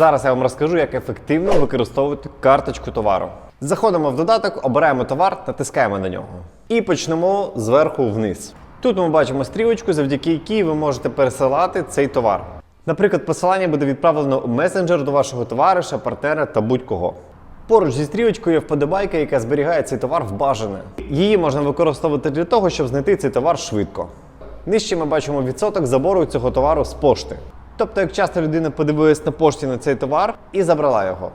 Зараз я вам розкажу, як ефективно використовувати карточку товару. Заходимо в додаток, обираємо товар, натискаємо на нього. І почнемо зверху вниз. Тут ми бачимо стрілочку, завдяки якій ви можете пересилати цей товар. Наприклад, посилання буде відправлено у месенджер до вашого товариша, партнера та будь-кого. Поруч зі стрілочкою є вподобайка, яка зберігає цей товар в бажане. Її можна використовувати для того, щоб знайти цей товар швидко. Нижче ми бачимо відсоток забору цього товару з пошти. Тобто, як часто людина подивилась на пошті на цей товар і забрала його.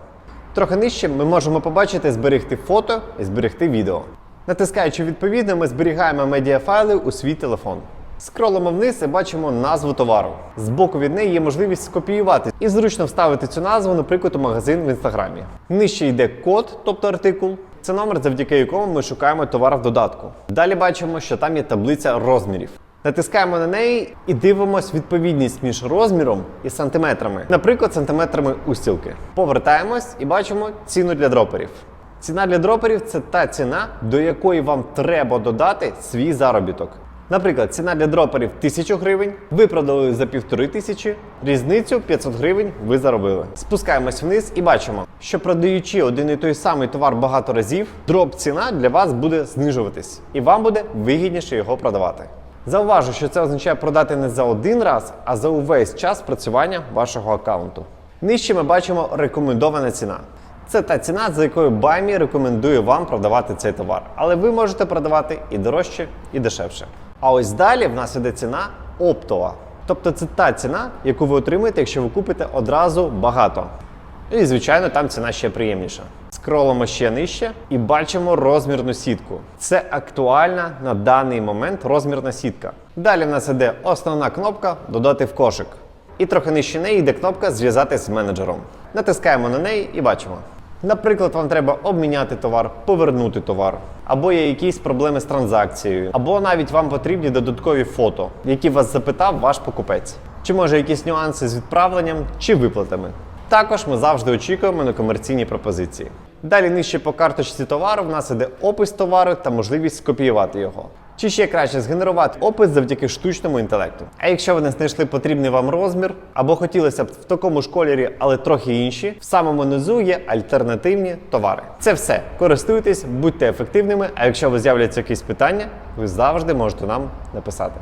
Трохи нижче ми можемо побачити зберегти фото і зберегти відео. Натискаючи відповідно, ми зберігаємо медіафайли у свій телефон. Скролимо вниз і бачимо назву товару. Збоку від неї є можливість скопіювати і зручно вставити цю назву, наприклад, у магазин в інстаграмі. Нижче йде код, тобто артикул. Це номер, завдяки якому ми шукаємо товар в додатку. Далі бачимо, що там є таблиця розмірів. Натискаємо на неї і дивимось відповідність між розміром і сантиметрами, наприклад, сантиметрами устілки. Повертаємось і бачимо ціну для дроперів. Ціна для дроперів це та ціна, до якої вам треба додати свій заробіток. Наприклад, ціна для дроперів 1000 гривень, ви продали за півтори тисячі, різницю 500 гривень ви заробили. Спускаємось вниз і бачимо, що продаючи один і той самий товар багато разів, дроп ціна для вас буде знижуватись, і вам буде вигідніше його продавати. Зауважу, що це означає продати не за один раз, а за увесь час працювання вашого аккаунту. Нижче ми бачимо рекомендована ціна. Це та ціна, за якою Баймі рекомендує вам продавати цей товар. Але ви можете продавати і дорожче, і дешевше. А ось далі в нас іде ціна оптова. Тобто це та ціна, яку ви отримаєте, якщо ви купите одразу багато. І, звичайно, там ціна ще приємніша. Скролимо ще нижче і бачимо розмірну сітку. Це актуальна на даний момент розмірна сітка. Далі в нас іде основна кнопка Додати в кошик. І трохи нижче неї йде кнопка Зв'язатись з менеджером. Натискаємо на неї і бачимо. Наприклад, вам треба обміняти товар, повернути товар, або є якісь проблеми з транзакцією, або навіть вам потрібні додаткові фото, які вас запитав ваш покупець. Чи може якісь нюанси з відправленням чи виплатами. Також ми завжди очікуємо на комерційні пропозиції. Далі нижче по карточці товару в нас іде опис товару та можливість скопіювати його. Чи ще краще згенерувати опис завдяки штучному інтелекту. А якщо ви не знайшли потрібний вам розмір, або хотілося б в такому ж кольорі, але трохи інші, в самому низу є альтернативні товари. Це все. Користуйтесь, будьте ефективними. А якщо ви з'являться якісь питання, ви завжди можете нам написати.